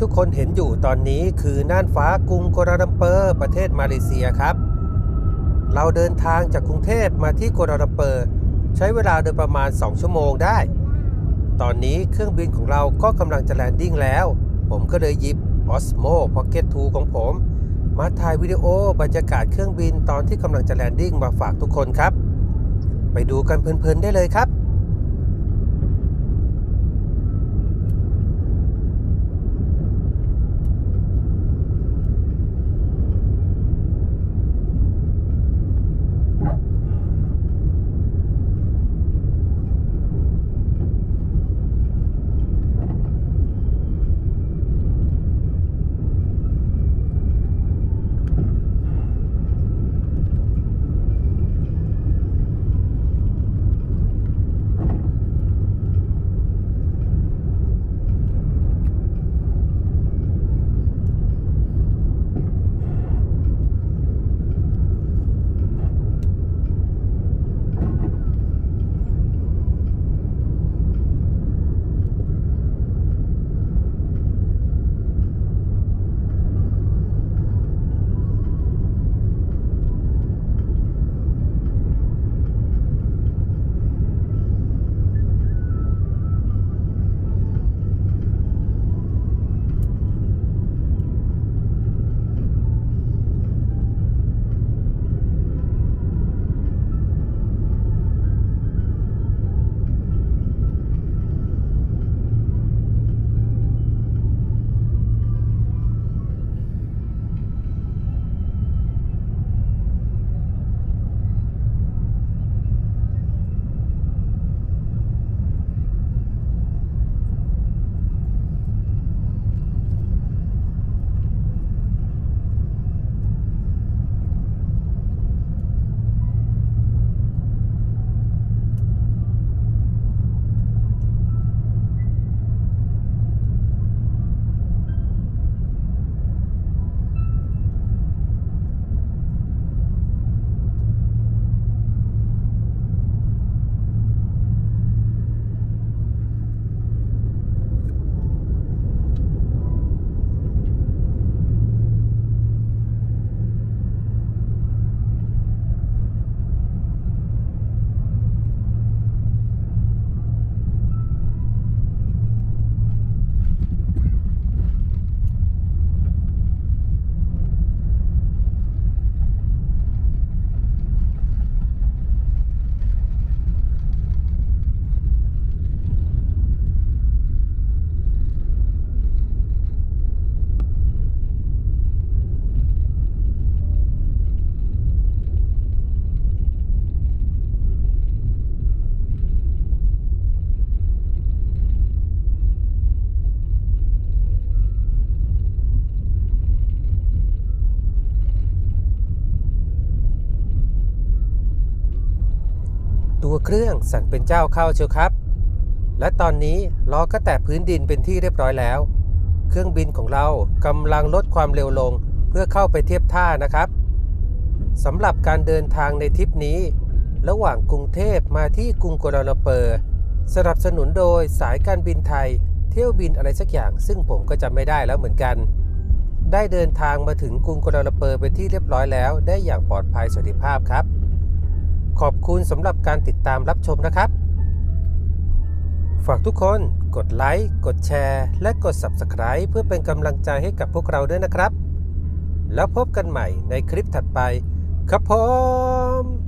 ทุกคนเห็นอยู่ตอนนี้คือน่านฟ้ากรุงกัวลาลัมเปอร์ ประเทศมาเลเซียครับ เราเดินทางจากกรุงเทพมาที่กัวลาลัมเปอร์ ใช้เวลาโดยประมาณ 2 ชั่วโมงได้ ตอนนี้เครื่องบินของเราก็กำลังจะแลนดิ้งแล้ว ผมก็เลยหยิบ Osmo Pocket 2 ของผม มาถ่ายวิดีโอบรรยากาศเครื่องบินตอนที่กำลังจะแลนดิ้งมาฝากทุกคนครับ ไปดูกันเพลินๆได้เลยครับ ตัวเครื่องสั่นเป็นเจ้าเข้าเชียวครับ และตอนนี้ล้อก็แตะพื้นดินเป็นที่เรียบร้อยแล้ว เครื่องบินของเรากำลังลดความเร็วลงเพื่อเข้าไปเทียบท่านะครับสำหรับการเดินทางในทริปนี้ ระหว่างกรุงเทพมาที่กรุงกัวลาลัมเปอร์ สนับสนุนโดยสายการบินไทย เที่ยวบินอะไรสักอย่าง ซึ่งผมก็จำไม่ได้แล้วเหมือนกัน ได้เดินทางมาถึงกรุงกัวลาลัมเปอร์เป็นที่เรียบร้อยแล้ว ได้อย่างปลอดภัยสวัสดิภาพครับ ขอบคุณสำหรับการติดตามรับชมนะครับ ฝากทุกคนกดไลค์กดแชร์ และกด Subscribe เพื่อเป็นกำลังใจให้กับพวกเราด้วยนะครับ แล้วพบกันใหม่ในคลิปถัดไป ครับผม